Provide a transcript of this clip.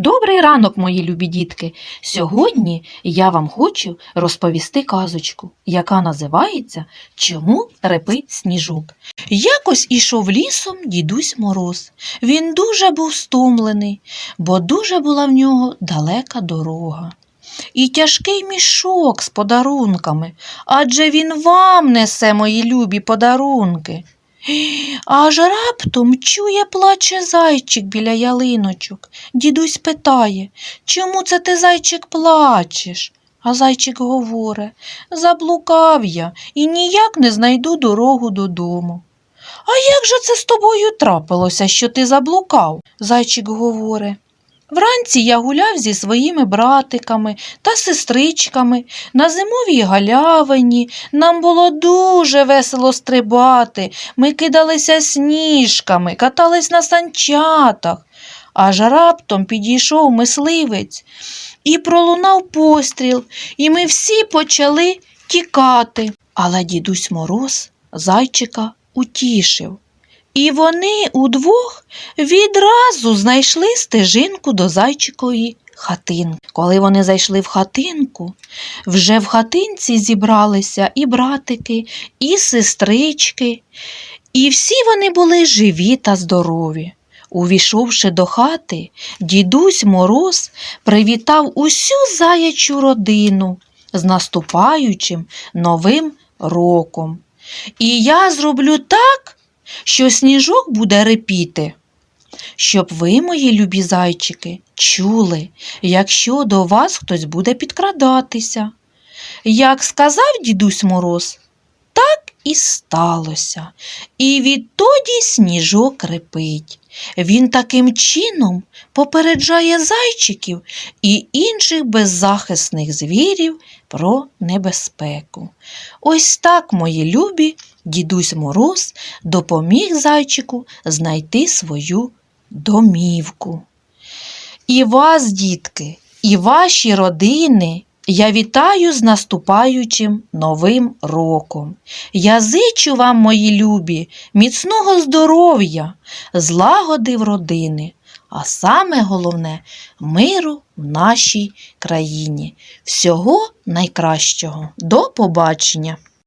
Добрий ранок, мої любі дітки. Сьогодні я вам хочу розповісти казочку, яка називається Чому репить сніжок. Якось ішов лісом дідусь Мороз. Він дуже був стомлений, бо дуже була в нього далека дорога. І тяжкий мішок з подарунками, адже він вам несе мої любі подарунки. Аж раптом чує, плаче зайчик біля ялиночок. Дідусь питає, чому це ти, зайчик, плачеш? А зайчик говорить, заблукав я і ніяк не знайду дорогу додому. А як же це з тобою трапилося, що ти заблукав? Зайчик говорить. Вранці я гуляв зі своїми братиками та сестричками на зимовій галявині. Нам було дуже весело стрибати. Ми кидалися сніжками, катались на санчатах. Аж раптом підійшов мисливець і пролунав постріл, і ми всі почали тікати. Але дідусь Мороз зайчика утішив. І вони удвох відразу знайшли стежинку до зайчикової хатинки. Коли вони зайшли в хатинку, вже в хатинці зібралися і братики, і сестрички, і всі вони були живі та здорові. Увійшовши до хати, дідусь Мороз привітав усю заячу родину з наступаючим новим роком. І я зроблю так, що сніжок буде репіти. Щоб ви, мої любі зайчики, чули, якщо до вас хтось буде підкрадатися. Як сказав дідусь Мороз, так і сталося. І відтоді сніжок репить. Він таким чином попереджає зайчиків і інших беззахисних звірів про небезпеку. Ось так, мої любі, дідусь Мороз допоміг зайчику знайти свою домівку. І вас, дітки, і ваші родини я вітаю з наступаючим новим роком. Я зичу вам, мої любі, міцного здоров'я, злагоди в родини, а саме головне миру в нашій країні. Всього найкращого. До побачення!